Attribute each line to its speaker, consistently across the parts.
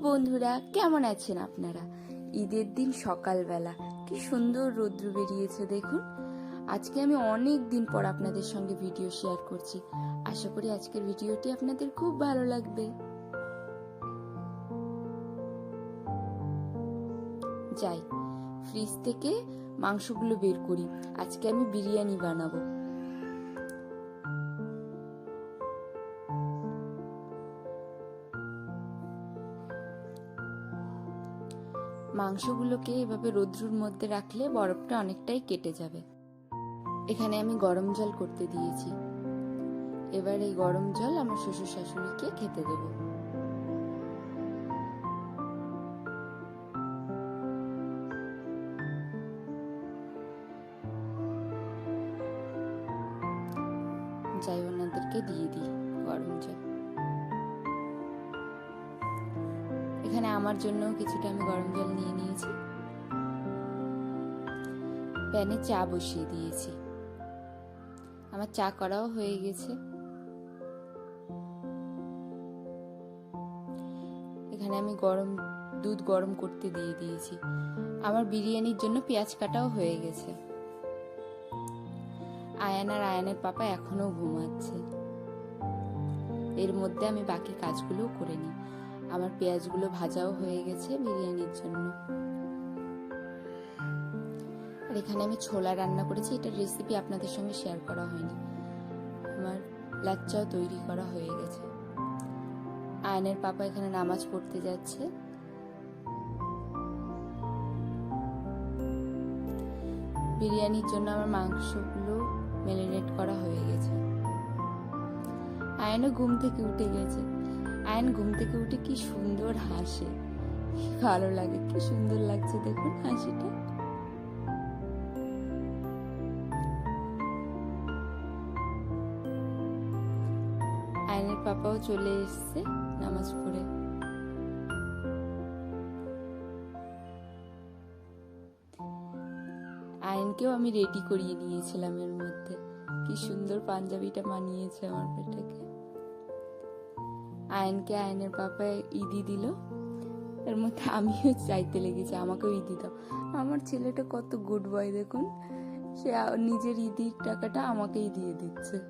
Speaker 1: বন্ধুরা, কেমন আছেন আপনারা? ঈদের দিন সকালবেলা, কি সুন্দর রৌদ্র বেরিয়েছে দেখুন। আজকে আমি অনেক দিন পর আপনাদের সঙ্গে ভিডিও শেয়ার করছি। আশা করি আজকের ভিডিওটি আপনাদের খুব ভালো লাগবে। যাই ফ্রিজ থেকে মাংসগুলো বের করি। আজকে আমি বিরিয়ানি বানাবো। মাংসগুলোকে এভাবে রৌদ্রুর মধ্যে রাখলে বরফটা অনেকটাই কেটে যাবে। এখানে আমি গরম জল করতে দিয়েছি। এবার এই গরম জল আমার শ্বশুর শাশুড়িকে খেতে দেব। যাই ওনাদেরকে দিয়ে দিই গরম জল। এখানে আমার জন্য কিছুটা আমি গরম জল নিয়ে নিয়েছি। প্যানে চা বসিয়ে দিয়েছি। আমার চা করাও হয়ে গেছে। এখানে আমি গরম, দুধ গরম করতে দিয়ে দিয়েছি। আমার বিরিয়ানির জন্য পেঁয়াজ কাটাও হয়ে গেছে। আয়ান আর আয়ানের পাপা এখনও ঘুমাচ্ছে। এর মধ্যে আমি বাকি কাজগুলো করে নিই। আমার পেঁয়াজগুলো ভাজাও হয়ে গেছে বিরিয়ানির জন্য। আর এখানে আমি ছোলা রান্না করেছি, এটার রেসিপি আপনাদের সঙ্গে শেয়ার করা হয়নি। আমার লাচ্চাও তৈরি করা হয়ে গেছে। আয়নের পাপা এখানে নামাজ পড়তে যাচ্ছে। বিরিয়ানির জন্য আমার মাংসগুলো ম্যারিনেট করা হয়ে গেছে। আয়নও ঘুম থেকে উঠে গেছে। আয়ন ঘুম থেকে উঠে কি সুন্দর হাসে। ভালো লাগে, কি সুন্দর লাগছে দেখুন হাসিটা। আয়নের পাপাও চলে এসছে নামাজ পড়ে। আয়নকেও আমি রেডি করিয়ে নিয়েছিলাম এর মধ্যে। কি সুন্দর পাঞ্জাবিটা মানিয়েছে আমার পেটাকে। আয়নকে আয়নের পাপায় ইদি দিল। এর মধ্যে আমিও চাইতে লেগেছি, আমাকেও ইদি দাও। আমার ছেলেটা কত গুড বয় দেখুন, সে নিজের ইদির টাকাটা আমাকেই দিয়ে দিচ্ছে।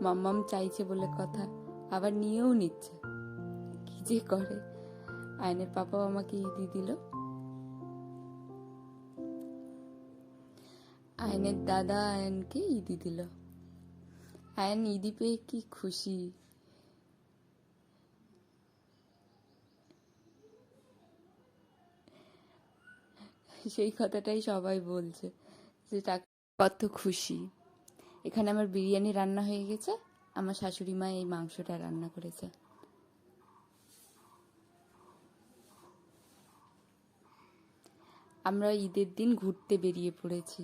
Speaker 1: মাম্মাম চাইছে বলে কথা, আবার নিয়েও নিচ্ছে। কি যে করে আয়নের পাপাও আমাকে ইদি দিল। আয়নের দাদা আয়নকে ইদি দিল। আয়ন ইদি পেয়ে কি খুশি। সেই কথাটাই সবাই বলছে যে টাকা কত খুশি। এখানে আমার বিরিয়ানি রান্না হয়ে গেছে, আমার শাশুড়ি মা এই মাংসটা রান্না করেছে। আমরা ঈদের দিন ঘুরতে বেরিয়ে পড়েছি।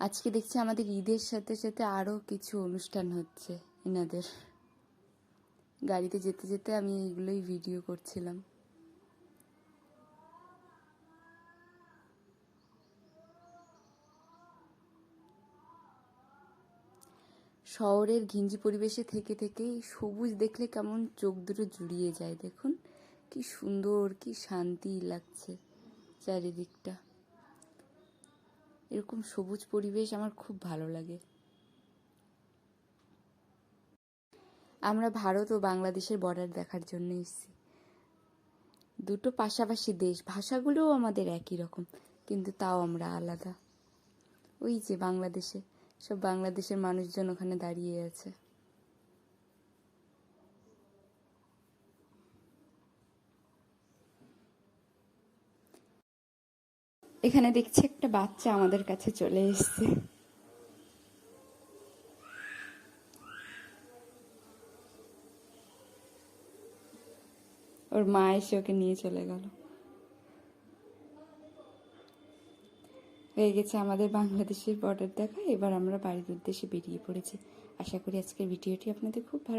Speaker 1: আজকে দেখছি আমাদের ঈদের সাথে সাথে আরও কিছু অনুষ্ঠান হচ্ছে এনাদের। গাড়িতে যেতে যেতে আমি এইগুলোই ভিডিও করছিলাম। শহরের ঘিঞ্জি পরিবেশে থেকে থেকে সবুজ দেখলে কেমন চোখ দুটো জুড়িয়ে যায়, দেখুন। কি সুন্দর, কি শান্তি লাগছে চারিদিকটা। এরকম সবুজ পরিবেশ আমার খুব ভালো লাগে। আমরা ভারত ও বাংলাদেশের বর্ডার দেখার জন্য এসেছি। দুটো পাশাপাশি দেশ, ভাষাগুলোও আমাদের একই রকম, কিন্তু তাও আমরা আলাদা। ওই যে বাংলাদেশে, সব বাংলাদেশের মানুষজন ওখানে দাঁড়িয়ে আছে। এখানে দেখছি একটা বাচ্চা আমাদের কাছে চলে এসছে। ওর মা এসে ওকে নিয়ে চলে গেল হয়ে গেছে আমাদের বাংলাদেশের বর্ডার দেখা এবার আমরা বাড়ির উদ্দেশ্যে বেরিয়ে পড়েছি আশা করি আজকের ভিডিওটি আপনাদের খুব ভালো